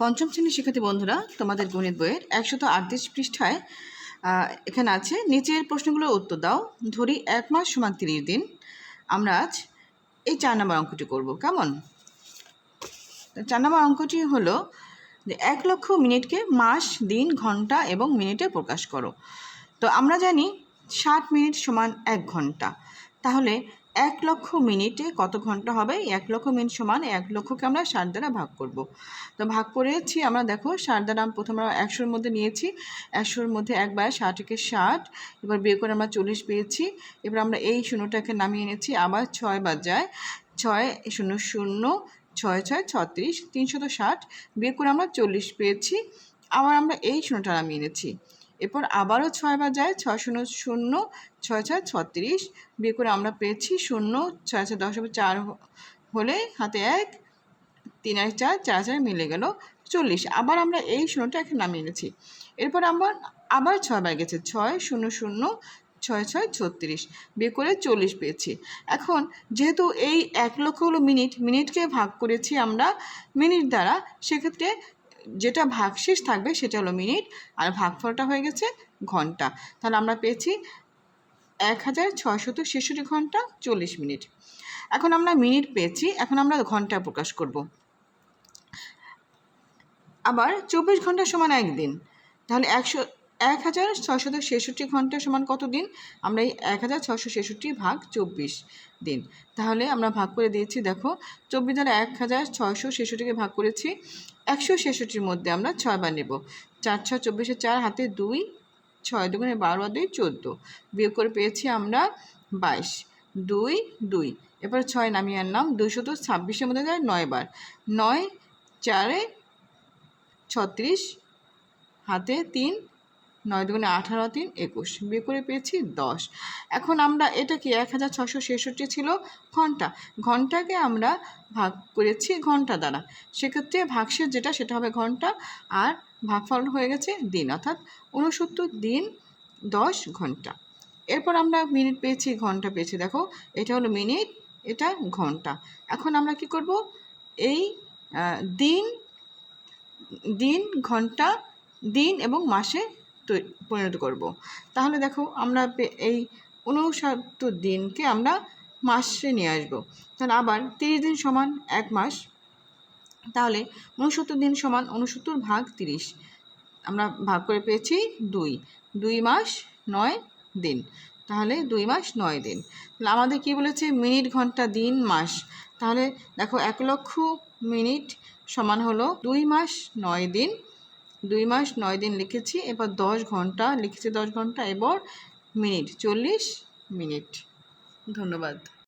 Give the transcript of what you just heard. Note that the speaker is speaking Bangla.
পঞ্চম শ্রেণির শিক্ষার্থী বন্ধুরা, তোমাদের গণিত বইয়ের একশত আটত্রিশ পৃষ্ঠায় এখানে আছে, নিচের প্রশ্নগুলোর উত্তর দাও, ধরি এক মাস সমান তিরিশ দিন। আমরা আজ এই চার নম্বর অঙ্কটি করব, কেমন? চার নম্বর অঙ্কটি হলো যে এক লক্ষ মিনিটকে মাস, দিন, ঘণ্টা এবং মিনিটে প্রকাশ করো। তো আমরা জানি ষাট মিনিট সমান এক ঘণ্টা। তাহলে এক লক্ষ মিনিটে কত ঘণ্টা হবে? এক লক্ষ মিনিট সমান এক লক্ষকে আমরা ষাট দ্বারা ভাগ করব। তো ভাগ করেছি, আমরা দেখো ষাট দ্বারা প্রথমে আমরা একশোর মধ্যে নিয়েছি, একশোর মধ্যে একবার ষাটকে ষাট এবার বিয়ে করে আমরা চল্লিশ পেয়েছি, এবার আমরা এই শূন্যটাকে নামিয়ে এনেছি, আবার ছয় বার যায়, ছয় শূন্য শূন্য, ছয় ছয় ছত্রিশ, তিনশত ষাট বিয়ে করে আমরা চল্লিশ পেয়েছি, আবার আমরা এই শূন্যটা নামিয়ে এনেছি। এরপর আবারও ছয় বার যায় ছয় শূন্য শূন্য, ছয় ছয় ছত্রিশ। বিয়ে করে আমরা পেয়েছি শূন্য, ছয় ছয় দশ চার হলে হাতে এক, তিন এক চার চার চার মিলে গেল চল্লিশ। আবার আমরা এই শূন্যটা এখানে নামিয়ে এনেছি। এরপর আমরা আবার ছয় বার গেছে, ছয় শূন্য শূন্য, ছয় ছয় ছত্রিশ। বিয়ে করে চল্লিশ পেয়েছি। এখন যেহেতু এই এক লক্ষ হলো মিনিট, মিনিটকে ভাগ করেছি আমরা মিনিট দ্বারা, সেক্ষেত্রে যেটা ভাগশেষ থাকবে সেটা হলো মিনিট, আর ভাগফলটা হয়ে গেছে ঘণ্টা। তাহলে আমরা পেয়েছি এক হাজার ছয়শত ছেষট্টি ঘণ্টা চল্লিশ মিনিট। এখন আমরা মিনিট পেয়েছি, এখন আমরা ঘণ্টা প্রকাশ করব। আবার চব্বিশ ঘণ্টা সমান একদিন, তাহলে একশো এক হাজার ছয়শত ছেষট্টি ঘণ্টা সমান কত দিন? আমরা এই এক হাজার ছশো ছেষট্টি ভাগ চব্বিশ দিন। তাহলে আমরা ভাগ করে দিয়েছি, দেখো, চব্বিশ দ্বারা এক হাজার ছয়শো ছেষট্টিকে ভাগ করেছি, একশো ছেষট্টির মধ্যে আমরা ছয় বার নেব। চার ছয় চব্বিশে চার, হাতে দুই, ছয় দুগুণে বারো দুই, চোদ্দ। বিয়োগ করে পেয়েছি আমরা বাইশ। দুই দুই। এবার ছয় নামিয়ে আনলাম, দুইশত ছাব্বিশের মধ্যে যায় নয় বার। নয়, চারে ছত্রিশ, হাতে তিন নয় দুগুণে আঠারো তিন একুশ। বিয়ে করে পেয়েছি দশ। এখন আমরা এটা কি এক হাজার ছশো ছেষট্টি ছিল ঘণ্টা। ঘন্টাকে আমরা ভাগ করেছি ঘণ্টা দ্বারা। সেক্ষেত্রে ভাগশেষ যেটা, সেটা হবে ঘণ্টা আর ভাগফল হয়ে গেছে দিন, অর্থাৎ উনসত্তর দিন দশ ঘণ্টা। এরপর আমরা মিনিট পেয়েছি, ঘণ্টা পেয়েছি। দেখো, এটা হলো মিনিট, এটা ঘণ্টা। এখন আমরা কি করব? এই দিন দিন, ঘণ্টা, দিন এবং মাসে পরিণত করব। তাহলে দেখো আমরা এই উনসত্তর দিনকে আমরা মাসে নিয়ে আসব। তাহলে আবার তিরিশ দিন সমান এক মাস, তাহলে উনসত্তর দিন সমান উনসত্তর ভাগ তিরিশ, আমরা ভাগ করে পেয়েছি দুই। দুই মাস নয় দিন, তাহলে দুই মাস নয় দিন। তাহলে আমাদের কি বলেছে? মিনিট, ঘণ্টা, দিন, মাস। তাহলে দেখো এক লক্ষ মিনিট সমান হলো দুই মাস নয় দিন দুই মাস, নয় দিন লিখেছি, এবার দশ ঘণ্টা, লিখেছি দশ ঘণ্টা, এবার মিনিট, চল্লিশ মিনিট। ধন্যবাদ।